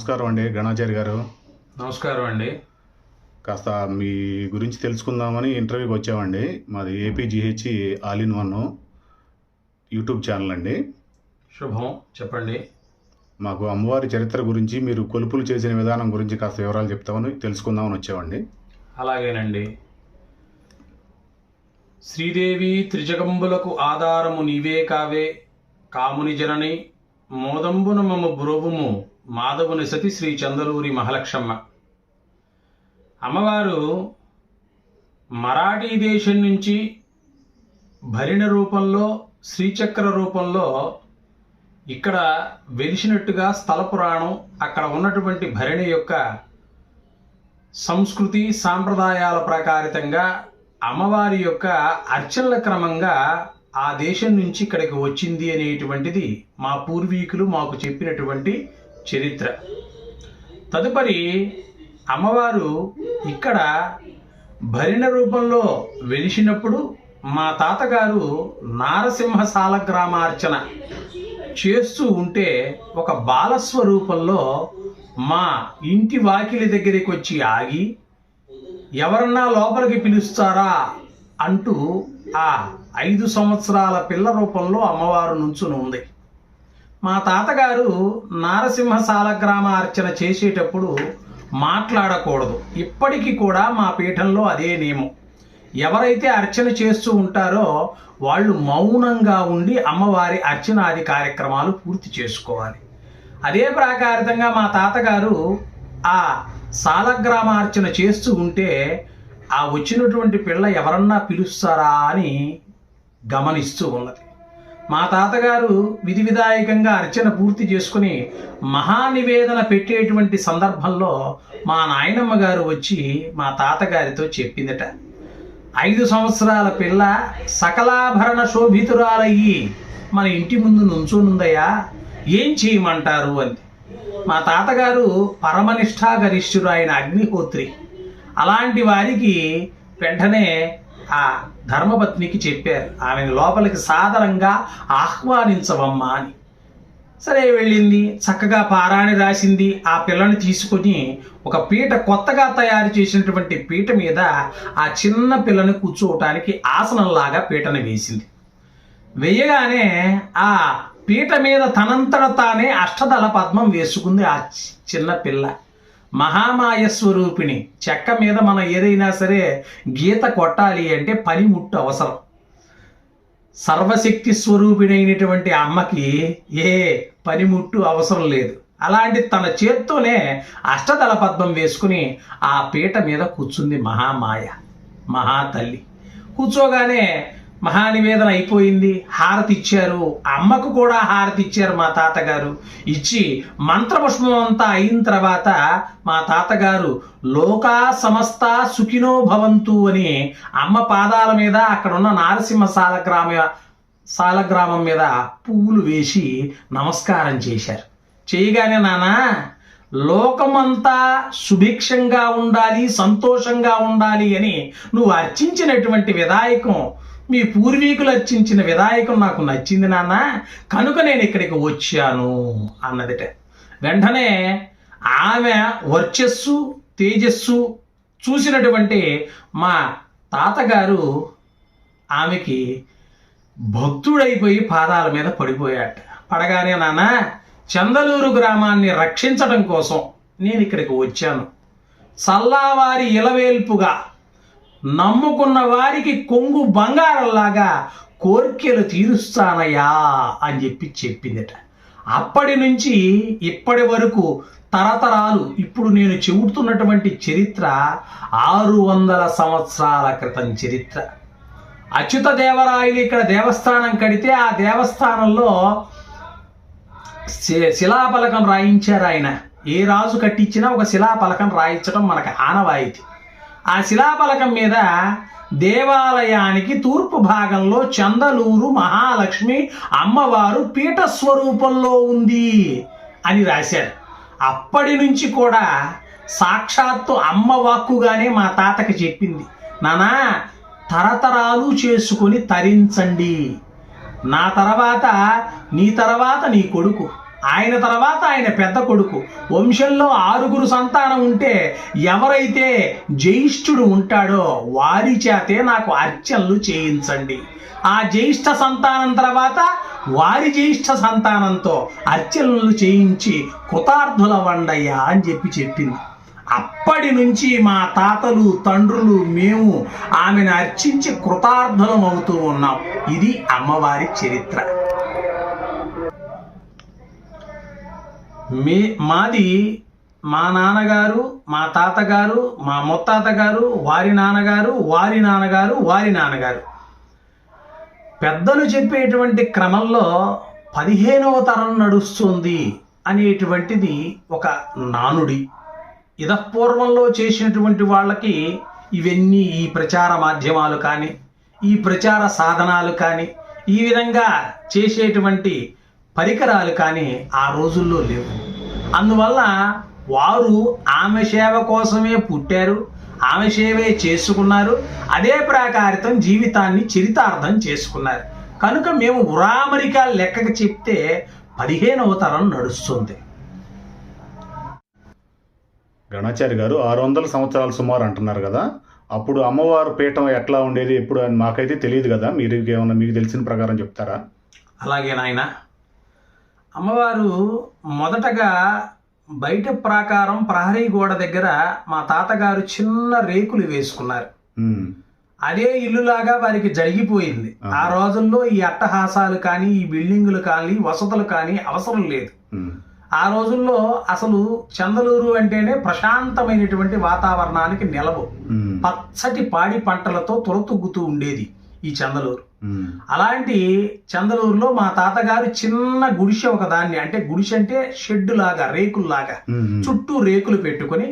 నమస్కారం అండి గణాచారి గారు. నమస్కారం అండి. కాస్త మీ గురించి తెలుసుకుందామని ఇంటర్వ్యూకి వచ్చామండి. మాది APGH all in one YouTube channel అండి. శుభం. చెప్పండి. మాకు అమ్మవారి చరిత్ర గురించి మీరు కొలుపులు చేసిన విధానం గురించి కాస్త వివరాలు చెప్తామని తెలుసుకుందామని వచ్చామండి. అలాగేనండి. శ్రీదేవి త్రిజగంబులకు ఆధారము నీవే కావే. కాముని జనని మోదంబున మమ బ్రోవుము. మాధవుని సతి శ్రీ చందలూరి మహాలక్ష్మ అమ్మవారు మరాఠీ దేశం నుంచి భరిణ రూపంలో శ్రీచక్ర రూపంలో ఇక్కడ వెలిసినట్టుగా స్థల పురాణం అక్కడ ఉన్నటువంటి భరిణి యొక్క సంస్కృతి సాంప్రదాయాల ప్రకారితంగా అమ్మవారి యొక్క అర్చనల క్రమంగా ఆ దేశం నుంచి ఇక్కడికి వచ్చింది అనేటువంటిది మా పూర్వీకులు మాకు చెప్పినటువంటి చరిత్ర. తదుపరి అమ్మవారు ఇక్కడ భరిణ రూపంలో వెలిసినప్పుడు మా తాతగారు నారసింహ సాలగ్రామార్చన చేస్తూ ఉంటే ఒక బాలస్వరూపంలో మా ఇంటి వాకిలి దగ్గరికి వచ్చి ఆగి ఎవరన్నా లోపలికి పిలుస్తారా? అంటూ ఆ ఐదు సంవత్సరాల పిల్ల రూపంలో అమ్మవారు నుంచుని ఉంది. మా తాతగారు నారసింహ సాలగ్రామ అర్చన చేసేటప్పుడు మాట్లాడకూడదు. ఇప్పటికీ కూడా మా పీఠంలో అదే నియమం. ఎవరైతే అర్చన చేస్తూ ఉంటారో వాళ్ళు మౌనంగా ఉండి అమ్మవారి అర్చనాది కార్యక్రమాలు పూర్తి చేసుకోవాలి. అదే ప్రాకారితంగా మా తాతగారు ఆ సాలగ్రామార్చన చేస్తూ ఉంటే ఆ వచ్చినటువంటి పిల్ల ఎవరన్నా పిలుస్తారా అని గమనిస్తూ ఉన్నది. మా తాతగారు విధి విధాయకంగా అర్చన పూర్తి చేసుకుని మహానివేదన పెట్టేటువంటి సందర్భంలో మా నాయనమ్మ గారు వచ్చి మా తాతగారితో చెప్పిందట. ఐదు సంవత్సరాల పిల్ల సకలాభరణ శోభితురాలయ్యి మన ఇంటి ముందు నుంచోనుందయ్యా ఏం చేయమంటారు అంది. మా తాతగారు పరమనిష్ఠా గరిష్ఠుడు ఆయన అగ్నిహోత్రి. అలాంటి వారికి వెంటనే ఆ ధర్మపత్నికి చెప్పారు. ఆమెను లోపలికి సాదరంగా ఆహ్వానించవమ్మా అని. సరే వెళ్ళింది. చక్కగా పారాణి రాసింది. ఆ పిల్లని తీసుకొని ఒక పీట కొత్తగా తయారు చేసినటువంటి పీట మీద ఆ చిన్న పిల్లని కూర్చోవటానికి ఆసనంలాగా పీటను వేసింది. వేయగానే ఆ పీట మీద తనంతట తానే అష్టదళ పద్మం వేసుకుంది ఆ చి- చిన్న పిల్ల. మహామాయ స్వరూపిణి చెక్క మీద మనం ఏదైనా సరే గీత కొట్టాలి అంటే పనిముట్టు అవసరం. సర్వశక్తి స్వరూపిణైనటువంటి అమ్మకి ఏ పనిముట్టు అవసరం లేదు. అలాంటి తన చేత్తోనే అష్టదళ పద్మం వేసుకుని ఆ పీట మీద కూర్చుంది మహామాయ మహాతల్లి. కూర్చోగానే మహానివేదన అయిపోయింది హారతి ఇచ్చారు అమ్మకు కూడా హారతి ఇచ్చారు మా తాతగారు. ఇచ్చి మంత్రపుష్పం అంతా అయిన తర్వాత మా తాతగారు లోకా సమస్త సుఖినో భవంతు అని అమ్మ పాదాల మీద అక్కడ ఉన్న నారసింహ సాలగ్రామ సాలగ్రామం మీద పువ్వులు వేసి నమస్కారం చేశారు. చేయగానే నానా లోకమంతా సుభిక్షంగా ఉండాలి సంతోషంగా ఉండాలి అని నువ్వు అర్చించినటువంటి విధాయకం మీ పూర్వీకులు అర్చించిన విధాయకం నాకు నచ్చింది నాన్న. కనుక నేను ఇక్కడికి వచ్చాను అన్నదిట. వెంటనే ఆమె వర్చస్సు తేజస్సు చూసినటువంటి మా తాతగారు ఆమెకి భక్తుడైపోయి పాదాల మీద పడిపోయాట. పడగానే నాన్న చందలూరు గ్రామాన్ని రక్షించడం కోసం నేను ఇక్కడికి వచ్చాను. చల్లావారి ఇలవేల్పుగా నమ్ముకున్న వారికి కొంగు బంగారంలాగా కోర్కెలు తీరుస్తానయ్యా అని చెప్పి చెప్పిందట. అప్పటి నుంచి ఇప్పటి వరకు తరతరాలు ఇప్పుడు నేను చెబుతున్నటువంటి చరిత్ర ఆరు వందల సంవత్సరాల క్రితం చరిత్ర. అచ్యుత దేవరాయలు ఇక్కడ దేవస్థానం కడితే ఆ దేవస్థానంలో శి- శిలాపలకం రాయించారు ఆయన. ఏ రాజు కట్టించినా ఒక శిలాపలకం రాయించడం మనకు ఆనవాయితీ. ఆ శిలాపలకం మీద దేవాలయానికి తూర్పు భాగంలో చందలూరు మహాలక్ష్మి అమ్మవారు పీఠ స్వరూపంలో ఉంది అని రాశారు. అప్పటి నుంచి కూడా సాక్షాత్తు అమ్మ వాక్కుగానే మా తాతకి చెప్పింది నానా తరతరాలు చేసుకొని తరించండి. నా తర్వాత నీ తర్వాత నీ కొడుకు. ఆయన తర్వాత ఆయన పెద్ద కొడుకు. వంశంలో ఆరుగురు సంతానం ఉంటే ఎవరైతే జ్యేష్ఠుడు ఉంటాడో వారి చేతే నాకు అర్చనలు చేయించండి. ఆ జ్యేష్ఠ సంతానం తర్వాత వారి జ్యేష్ఠ సంతానంతో అర్చనలు చేయించి కృతార్థుల వండయ్యా అని చెప్పి చెప్పింది. అప్పటి నుంచి మా తాతలు తండ్రులు మేము ఆమెను అర్చించి కృతార్థులం అవుతూ ఉన్నాం. ఇది అమ్మవారి చరిత్ర. మీ మాది మా నాన్నగారు మా తాతగారు మా ముత్తాతగారు వారి నాన్నగారు వారి నాన్నగారు వారి నాన్నగారు. పెద్దలు చెప్పేటువంటి క్రమంలో పదిహేనవ తరం నడుస్తుంది అనేటువంటిది ఒక నానుడి. ఇదపూర్వంలో చేసినటువంటి వాళ్ళకి ఇవన్నీ ఈ ప్రచార మాధ్యమాలు కానీ ఈ ప్రచార సాధనాలు కానీ ఈ విధంగా చేసేటువంటి పరికరాలు కానీ ఆ రోజుల్లో లేవు. అందువల్ల వారు ఆమె సేవ కోసమే పుట్టారు ఆమె సేవే చేసుకున్నారు అదే ప్రాకారితం జీవితాన్ని చరితార్థం చేసుకున్నారు. కనుక మేము ఉరామరిక లెక్కకు చెప్తే పదిహేనవ తరం నడుస్తుంది. గణాచారి గారు ఆరు వందల సంవత్సరాలు సుమారు అంటున్నారు కదా. అప్పుడు అమ్మవారు పీఠం ఎట్లా ఉండేది ఎప్పుడు అని మాకైతే తెలియదు కదా. మీరు ఏమన్నా మీకు తెలిసిన ప్రకారం చెప్తారా? అలాగే నాయన. అమ్మవారు మొదటగా బయట ప్రాకారం ప్రహరీ గోడ దగ్గర మా తాతగారు చిన్న రేకులు వేసుకున్నారు. అదే ఇల్లులాగా వారికి జరిగిపోయింది. ఆ రోజుల్లో ఈ అట్టహాసాలు కానీ ఈ బిల్డింగులు కానీ వసతులు కానీ అవసరం లేదు. ఆ రోజుల్లో అసలు చందలూరు అంటేనే ప్రశాంతమైనటువంటి వాతావరణానికి నిలవు. పచ్చటి పాడి పంటలతో తురతుగ్గుతూ ఉండేది ఈ చందలూరు. అలాంటి చందలూరులో మా తాతగారు చిన్న గుడిసె ఒక దాన్ని అంటే గుడిసె అంటే షెడ్ లాగా రేకుల్లాగా చుట్టూ రేకులు పెట్టుకొని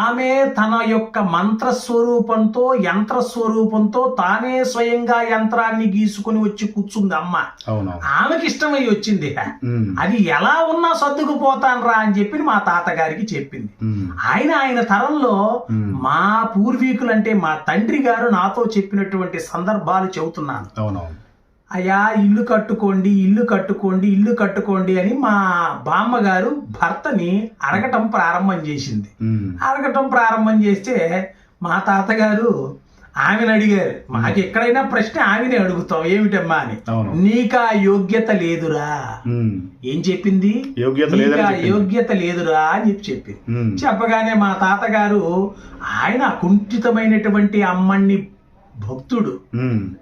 ఆమె తన యొక్క మంత్ర స్వరూపంతో యంత్ర స్వరూపంతో తానే స్వయంగా యంత్రాన్ని గీసుకొని వచ్చి కూర్చుంది అమ్మ. ఆమెకి ఇష్టమై వచ్చింది. అది ఎలా ఉన్నా సర్దుకుపోతాన్రా అని చెప్పి మా తాతగారికి చెప్పింది. ఆయన ఆయన తరంలో మా పూర్వీకులు అంటే మా తండ్రి గారు నాతో చెప్పినటువంటి సందర్భాలు చెబుతున్నాను. అవునవును అయ్యా ఇల్లు కట్టుకోండి ఇల్లు కట్టుకోండి ఇల్లు కట్టుకోండి అని మా బామ్మగారు భర్తని అడగటం ప్రారంభం చేసింది. అడగటం ప్రారంభం చేస్తే మా తాతగారు ఆమెను అడిగారు మాకు ఎక్కడైనా ప్రశ్న ఆమెనే అడుగుతాం ఏమిటమ్మా అని. నీకా యోగ్యత లేదురా. ఏం చెప్పింది? యోగ్యత నీకా లేదురా అని చెప్పి చెప్పింది. చెప్పగానే మా తాతగారు ఆయన కుంఠితమైనటువంటి అమ్మణ్ణి భక్తుడు.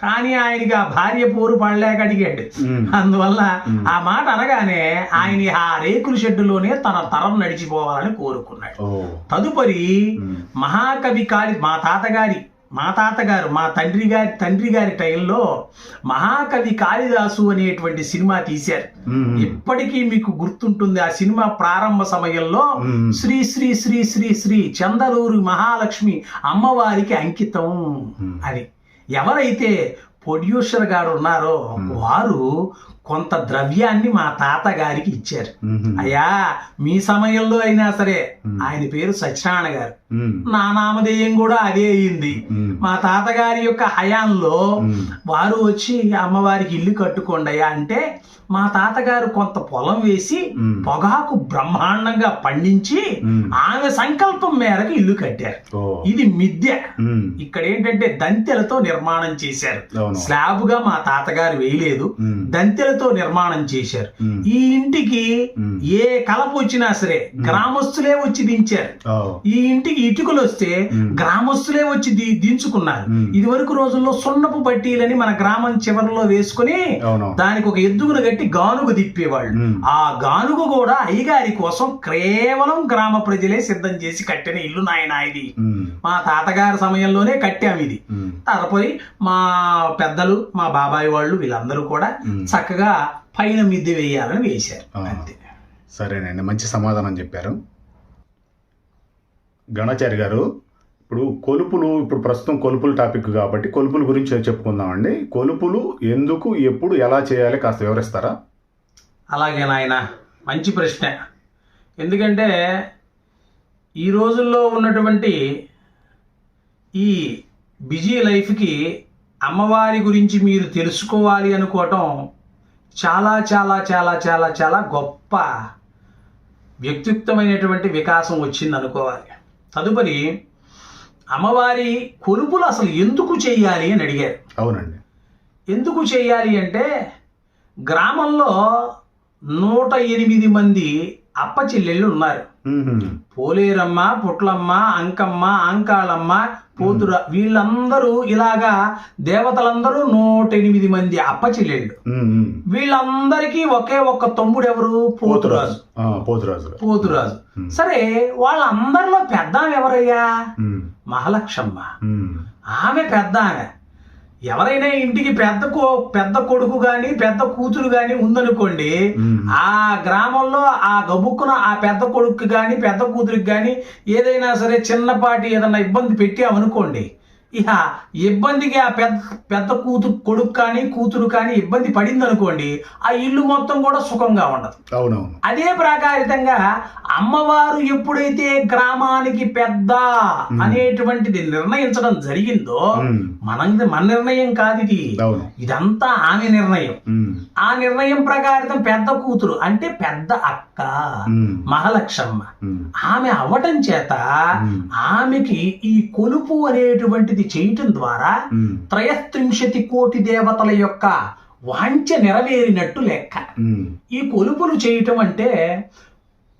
కానీ ఆయనకి ఆ భార్య పోరు పడలేక అడిగాడు. అందువల్ల. ఆ మాట అనగానే ఆయన ఆ రేకుల షెడ్డులోనే తన తరం నడిచిపోవాలని కోరుకున్నాడు. తదుపరి మహాకవి కాళి మా తాతగారి మా తాతగారు మా తండ్రి గారి తండ్రి గారి టైంలో మహాకవి కాళిదాసు అనేటువంటి సినిమా తీశారు. ఇప్పటికీ మీకు గుర్తుంటుంది ఆ సినిమా ప్రారంభ సమయంలో శ్రీ శ్రీ శ్రీ శ్రీ శ్రీ చందలూరు మహాలక్ష్మి అమ్మవారికి అంకితం. అని. ఎవరైతే ప్రొడ్యూసర్ గారు ఉన్నారో. వారు కొంత ద్రవ్యాన్ని మా తాతగారికి ఇచ్చారు. అయ్యా మీ సమయంలో అయినా సరే. ఆయన పేరు సత్యనారాయణ గారు. నా నామధేయం కూడా అదే అయింది. మా తాతగారి యొక్క హయాంలో వారు వచ్చి అమ్మవారికి ఇల్లు కట్టుకోండి అంటే మా తాతగారు కొంత పొలం వేసి పొగాకు బ్రహ్మాండంగా పండించి ఆమె సంకల్పం మేరకు ఇల్లు కట్టారు. ఇది మిద్దె ఇక్కడ ఏంటంటే దంతెలతో నిర్మాణం చేశారు. స్లాబ్గా మా తాతగారు వేయలేదు. దంతెలతో నిర్మాణం చేశారు. ఈ ఇంటికి ఏ కలప వచ్చినా సరే గ్రామస్తులే వచ్చి దించారు. ఈ ఇంటికి ఇటుకలు వస్తే. గ్రామస్తులే వచ్చి దించుకున్నారు. ఇది వరకు రోజుల్లో సున్నపు బట్టీలని మన గ్రామం చివరిలో వేసుకుని దానికి ఒక ఎద్దుగును కట్టి గానుగు తిప్పేవాళ్ళు. ఉమ్, ఆ గానుగు కూడా అయ్యగారి కోసం కేవలం గ్రామ ప్రజలే సిద్ధం చేసి కట్టిన ఇల్లు నాయన ఇది. మా తాతగారి సమయంలోనే కట్టాం ఇది. తరపోయి మా పెద్దలు మా బాబాయ్ వాళ్ళు వీళ్ళందరూ కూడా. చక్కగా పైన మిద్దె వేయాలని వేశారు. అంతే. సరేనండి మంచి సమాధానం చెప్పారు. గణాచారి గారు ఇప్పుడు కొలుపులు ఇప్పుడు ప్రస్తుతం కొలుపుల టాపిక్ కాబట్టి కొలుపుల గురించి చెప్పుకుందామండి. కొలుపులు ఎందుకు ఎప్పుడు ఎలా చేయాలి కాస్త వివరిస్తారా? అలాగే నాయన మంచి ప్రశ్న. ఎందుకంటే ఈ రోజుల్లో ఉన్నటువంటి ఈ బిజీ లైఫ్కి అమ్మవారి గురించి మీరు తెలుసుకోవాలి అనుకోవటం చాలా చాలా చాలా చాలా చాలా గొప్ప వ్యక్తిత్వమైనటువంటి వికాసం వచ్చింది అనుకోవాలి తదుపరి అమ్మవారి కొలుపులు అసలు ఎందుకు చేయాలి అని అడిగారు. అవునండి. ఎందుకు చేయాలి అంటే గ్రామంలో నూట ఎనిమిది మంది అప్ప చెల్లెళ్ళు ఉన్నారు. పోలేరమ్మ పుట్లమ్మ అంకమ్మ అంకాళమ్మ పోతుర వీళ్ళందరూ ఇలాగా దేవతలందరూ నూట ఎనిమిది మంది అప్ప చెల్లెళ్ళు మ్మ్. వీళ్ళందరికీ ఒకే ఒక్క తమ్ముడు ఎవరు పోతురాజు పోతురాజు. పోతురాజు. సరే వాళ్ళందరిలో పెద్ద ఎవరయ్యా మ్మ్. మహాలక్షమ్మ మ్మ్. ఆమె పెద్ద ఆమె ఎవరైనా ఇంటికి పెద్ద కో పెద్ద కొడుకు గాని పెద్ద కూతురు గాని ఉందనుకోండి. ఆ గ్రామంలో ఆ గబుక్కున ఆ పెద్ద కొడుకు గాని పెద్ద కూతురికి గాని ఏదైనా సరే చిన్నపాటి ఏదైనా ఇబ్బంది పెట్టామనుకోండి ఇక ఇబ్బందికి ఆ పెద్ద పెద్ద కూతురు కొడుకు కానీ కూతురు కానీ ఇబ్బంది పడింది అనుకోండి ఆ ఇల్లు మొత్తం కూడా సుఖంగా ఉండదు అవునవును అదే ప్రాకారితంగా అమ్మవారు ఎప్పుడైతే గ్రామానికి పెద్ద అనేటువంటిది నిర్ణయించడం జరిగిందో. మన మన నిర్ణయం కాదు ఇది ఇదంతా ఆమె నిర్ణయం. ఆ నిర్ణయం ప్రకారం పెద్ద కూతురు అంటే పెద్ద అక్క మ్మ్. ఆమె అవ్వటం చేత. ఆమెకి ఈ కొలుపు అనేటువంటిది చేయటం ద్వారా మ్మ్. త్రయస్త్రింశతి కోటి దేవతల యొక్క వాంఛ నెరవేరినట్టు లెక్క. ఈ కొలుపులు చేయటం అంటే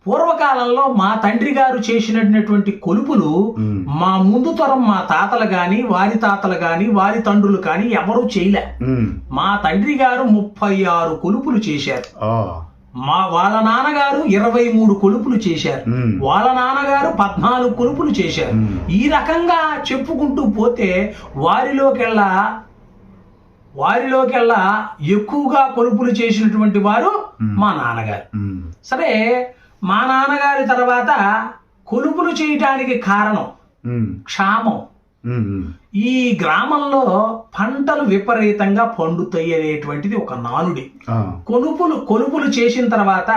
పూర్వకాలంలో మా తండ్రి గారు చేసినటువంటి కొలుపులు. మా ముందు తరం మా తాతలు గాని వారి తాతలు గాని వారి తండ్రులు కానీ ఎవరూ చేయలే. మా తండ్రి గారు ముప్పై ఆరు కొలుపులు చేశారు. మా వాళ్ళ నాన్నగారు ఇరవై మూడు కొలుపులు చేశారు. వాళ్ళ నాన్నగారు పద్నాలుగు కొలుపులు చేశారు. ఈ రకంగా చెప్పుకుంటూ పోతే వారిలోకెల్లా వారిలోకెల్లా ఎక్కువగా కొలుపులు చేసినటువంటి వారు. మా నాన్నగారు. సరే మా నాన్నగారి తర్వాత కొలుపులు చేయటానికి కారణం. క్షామం. ఈ గ్రామంలో పంటలు విపరీతంగా పండుతాయి అనేటువంటిది ఒక నానుడి. కొనుపులు కొలుపులు చేసిన తర్వాత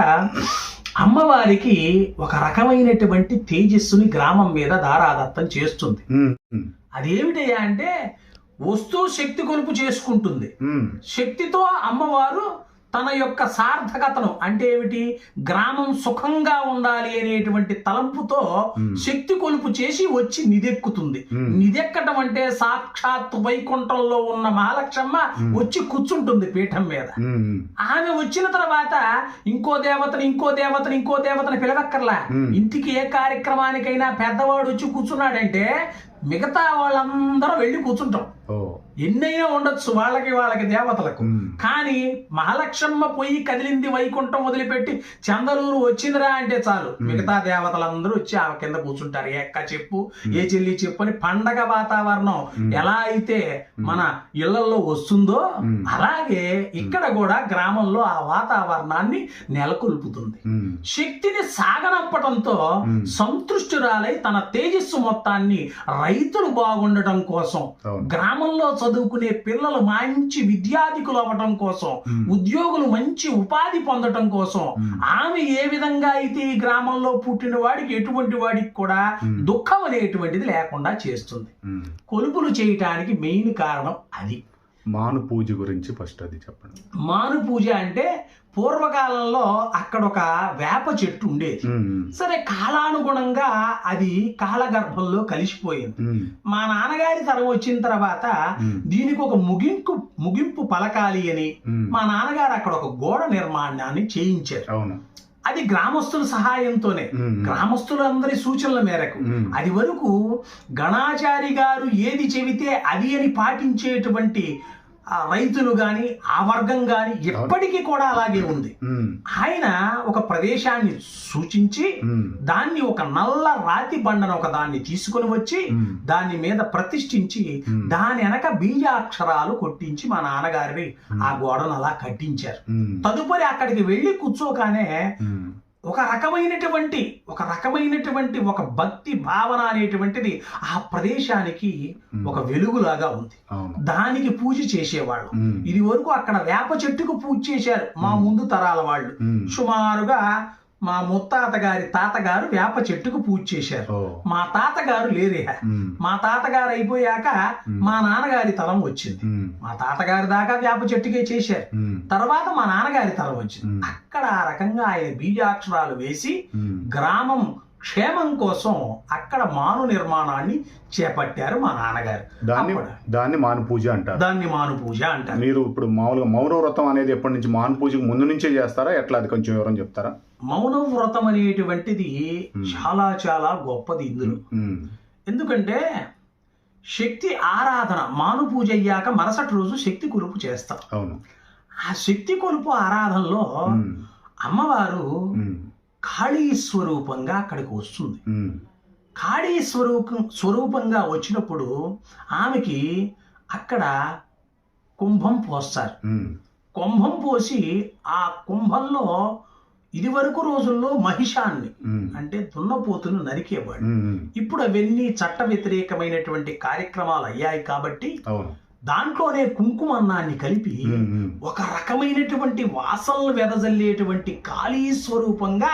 అమ్మవారికి ఒక రకమైనటువంటి తేజస్సుని గ్రామం మీద దారాదత్తం చేస్తుంది. అదేమిటయ్యా అంటే వస్తూ శక్తి కొలుపు చేసుకుంటుంది. శక్తితో అమ్మవారు తన యొక్క సార్థకతను అంటే ఏమిటి గ్రామం సుఖంగా ఉండాలి అనేటువంటి తలంపుతో. శక్తి కొలుపు చేసి వచ్చి నిదెక్కుతుంది. నిదెక్కటం అంటే సాక్షాత్ వైకుంఠంలో ఉన్న మహాలక్ష్మ. వచ్చి కూర్చుంటుంది పీఠం మీద. ఆమె వచ్చిన తర్వాత ఇంకో దేవతని ఇంకో దేవతని ఇంకో దేవతని పిలవక్కర్లా. ఇంటికి ఏ కార్యక్రమానికైనా పెద్దవాడు వచ్చి కూర్చున్నాడంటే మిగతా వాళ్ళందరూ వెళ్ళి కూర్చుంటాం ఎన్నైనా ఉండొచ్చు వాళ్ళకి వాళ్ళకి దేవతలకు. కానీ మహాలక్ష్మ పొయ్యి కదిలింది వైకుంఠం వదిలిపెట్టి చందలూరు వచ్చిందిరా అంటే చాలు మిగతా దేవతలందరూ వచ్చి ఆమె కింద కూర్చుంటారు ఏ అక్క చెప్పు ఏ చెల్లి చెప్పు అని పండగ వాతావరణం. ఎలా అయితే మన ఇళ్ళలో వస్తుందో. అలాగే ఇక్కడ కూడా గ్రామంలో ఆ వాతావరణాన్ని నెలకొల్పుతుంది. శక్తిని సాగనంపటంతో మ్మ్. సంతృష్టురాలై తన తేజస్సు మొత్తాన్ని రైతులు బాగుండటం కోసం గ్రామంలో చదువుకునే పిల్లలు మంచి విద్యాధికులు అవ్వటం కోసం. ఉద్యోగులు మంచి ఉపాధి పొందటం కోసం. ఆమె ఏ విధంగా అయితే ఈ గ్రామంలో పుట్టిన వాడికి ఎటువంటి వాడికి కూడా. దుఃఖం అనేటువంటిది లేకుండా చేస్తుంది. కొలుపులు చేయటానికి మెయిన్ కారణం అది మాను పూజ గురించి ఫస్ట్ అది చెప్పండి మాను పూజ అంటే పూర్వకాలంలో అక్కడ ఒక వేప చెట్టు ఉండేది. సరే కాలానుగుణంగా అది కాలగర్భంలో కలిసిపోయింది. మా నాన్నగారి తరం వచ్చిన తర్వాత. దీనికి ఒక ముగింపు ముగింపు పలకాలి అని. మా నాన్నగారు అక్కడ ఒక గోడ నిర్మాణాన్ని చేయించారు అవును అది గ్రామస్తుల సహాయంతోనే. గ్రామస్తులందరి సూచనల మేరకు. అది వరకు గణాచారి గారు ఏది చెబితే అది అని పాటించేటువంటి ఆ రైతులు గాని ఆ వర్గం గాని ఎప్పటికీ కూడా అలాగే ఉంది. ఆయన ఒక ప్రదేశాన్ని సూచించి. దాన్ని ఒక నల్ల రాతి బండను ఒక దాన్ని తీసుకొని వచ్చి. దాని మీద ప్రతిష్ఠించి. దాని వెనక బీజాక్షరాలు కొట్టించి మా నాన్నగారిని ఆ గోడను అలా కట్టించారు. తదుపరి అక్కడికి వెళ్ళి కూర్చోగానే. ఒక రకమైనటువంటి ఒక రకమైనటువంటి ఒక భక్తి భావన అనేటువంటిది ఆ ప్రదేశానికి ఒక వెలుగులాగా ఉంది. దానికి పూజ చేసేవాళ్ళు. ఇది వరకు అక్కడ వేప చెట్టుకు పూజ చేశారు మా ముందు తరాల వాళ్ళు. సుమారుగా మా ముత్తాత గారి తాతగారు వేప చెట్టుకు పూజ చేశారు. మా తాతగారు లేరే. మా తాతగారు అయిపోయాక మా నాన్నగారి తరం వచ్చింది. మా తాతగారి దాకా వేప చెట్టుకే చేశారు. తర్వాత మా నాన్నగారి తరం వచ్చింది. అక్కడ ఆ రకంగా ఆయన బీజాక్షరాలు వేసి. గ్రామం క్షేమం కోసం అక్కడ మాను నిర్మాణాన్ని చేపట్టారు మా నాన్నగారు. దాన్ని దాన్ని మాను పూజ అంటారు. దాన్ని మాను పూజ అంటారు. మీరు ఇప్పుడు మామూలుగా మౌన వ్రతం అనేది ఎప్పటి నుంచి మాను పూజకు ముందు నుంచే చేస్తారా? ఎట్లా? అది కొంచెం వివరం చెప్తారా? మౌన వ్రతం అనేటువంటిది. చాలా చాలా గొప్పది ఇందులో. ఎందుకంటే శక్తి ఆరాధన మాను పూజ అయ్యాక మరుసటి రోజు శక్తి కొలుపు చేస్తాం. అవును. ఆ శక్తి కొలుపు ఆరాధనలో అమ్మవారు కాళీ స్వరూపంగా అక్కడికి వస్తుంది. కాళీ స్వరూపం స్వరూపంగా వచ్చినప్పుడు ఆమెకి అక్కడ కుంభం పోస్తారు. కుంభం పోసి ఆ కుంభంలో ఇదివరకు రోజుల్లో మహిషాన్ని అంటే దున్నపోతును నరికేవాడు. ఇప్పుడు అవన్నీ చట్ట వ్యతిరేకమైనటువంటి కార్యక్రమాలు అయ్యాయి కాబట్టి దాంట్లోనే కుంకుమన్నాన్ని కలిపి ఒక రకమైనటువంటి వాసనలు వెదజల్లేటువంటి కాళీ స్వరూపంగా.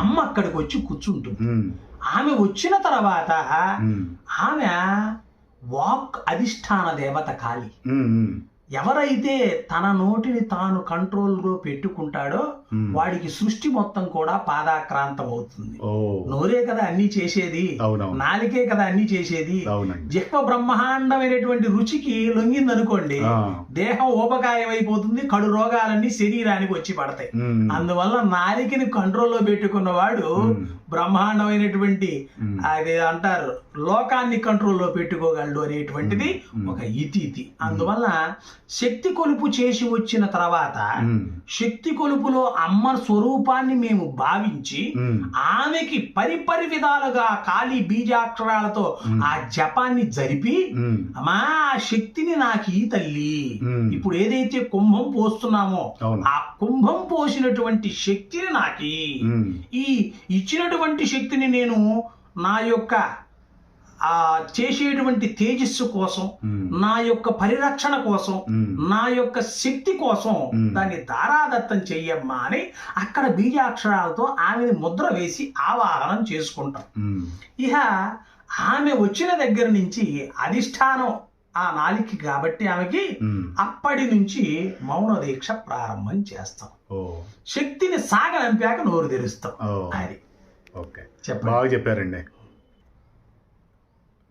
అమ్మ అక్కడికి వచ్చి కూర్చుంటుంది. ఆమె వచ్చిన తర్వాత ఆమె వాక్ అధిష్టాన దేవత కాళి ఎవరైతే తన నోటిని తాను కంట్రోల్లో పెట్టుకుంటాడో. వాడికి సృష్టి మొత్తం కూడా పాదాక్రాంతం అవుతుంది. నోరే కదా అన్ని చేసేది నాలికే కదా అన్ని చేసేది. జిహ్వ బ్రహ్మాండమైనటువంటి రుచికి లొంగిందనుకోండి దేహం ఊపకాయం అయిపోతుంది కడు రోగాలన్నీ శరీరానికి వచ్చి పడతాయి. అందువల్ల నాలికని కంట్రోల్లో పెట్టుకున్నవాడు బ్రహ్మాండమైనటువంటి అది అంటారు లోకాన్ని కంట్రోల్లో పెట్టుకోగలడు అనేటువంటిది. ఒక ఇతిథి. అందువల్ల శక్తి కొలుపు చేసి వచ్చిన తర్వాత శక్తి కొలుపులో అమ్మ స్వరూపాన్ని మేము భావించి ఆమెకి పరిపరి విధాలుగా కాళీ బీజాక్షరాలతో. ఆ జపాన్ని జరిపి అమ్మా ఆ శక్తిని నాకు ఈ తల్లి. ఇప్పుడు ఏదైతే కుంభం పోస్తున్నామో ఆ కుంభం పోసినటువంటి శక్తిని నాకి ఈ ఇచ్చినటువంటి శక్తిని నేను నా యొక్క ఆ చేసేటువంటి తేజస్సు కోసం నా యొక్క పరిరక్షణ కోసం నా యొక్క శక్తి కోసం. దాన్ని దారాదత్తం చెయ్యమ్మా అని అక్కడ బీజాక్షరాలతో ఆమెని ముద్ర వేసి ఆవాహనం చేసుకుంటాం. ఇక ఆమె వచ్చిన దగ్గర నుంచి అధిష్టానం ఆ నాలికి కాబట్టి ఆమెకి అప్పటి నుంచి మౌన దీక్ష ప్రారంభం చేస్తాం. శక్తిని సాగనంపాక నోరు తెరుస్తాం. అది. ఓకే. చెప్పండి. బాగా చెప్పారండి.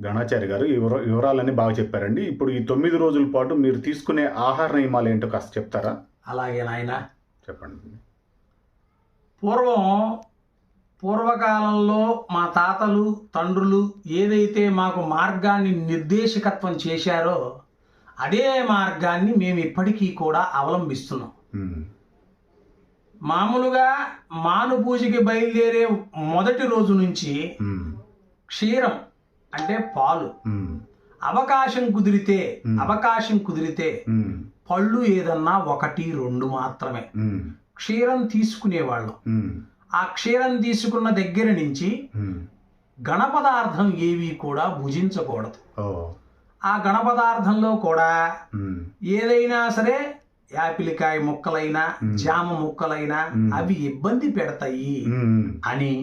గణాచారి గారు ఈ వివరాలన్నీ బాగా చెప్పారండి. ఇప్పుడు ఈ తొమ్మిది రోజుల పాటు మీరు తీసుకునే ఆహార నియమాలు ఏంటో కాస్త చెప్తారా? అలాగే నాయన. చెప్పండి. పూర్వం పూర్వకాలంలో మా తాతలు తండ్రులు ఏదైతే మాకు మార్గాన్ని నిర్దేశకత్వం చేశారో అదే మార్గాన్ని మేము ఇప్పటికీ కూడా అవలంబిస్తున్నాం. మామూలుగా మాను పూజకి బయలుదేరే మొదటి రోజు నుంచి క్షీరం అంటే పాలు. అవకాశం కుదిరితే. అవకాశం కుదిరితే పళ్ళు ఏదన్నా ఒకటి రెండు మాత్రమే. క్షీరం తీసుకునేవాళ్ళం. ఆ క్షీరం తీసుకున్న దగ్గర నుంచి గణపదార్థం ఏవి కూడా భుజించకూడదు. ఆ గణపదార్థంలో కూడా ఏదైనా సరే యాపిలికాయ ముక్కలైనా. జామ ముక్కలైనా. అవి ఇబ్బంది పెడతాయి. అని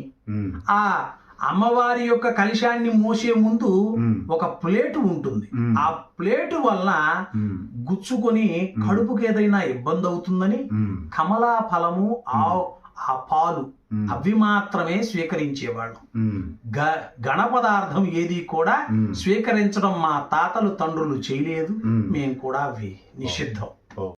ఆ అమ్మవారి యొక్క కలశాన్ని మోసే ముందు ఒక ప్లేటు ఉంటుంది. ఆ ప్లేటు ఉమ్, గుచ్చుకొని కడుపుకి ఏదైనా ఇబ్బంది అవుతుందని కమలా ఫలము ఆ ఆ పాలు అవి మాత్రమే స్వీకరించేవాళ్ళం. గ గణపదార్థం ఏది కూడా. స్వీకరించడం మా తాతలు తండ్రులు చేయలేదు. మేము. కూడా అవి నిషిద్ధం.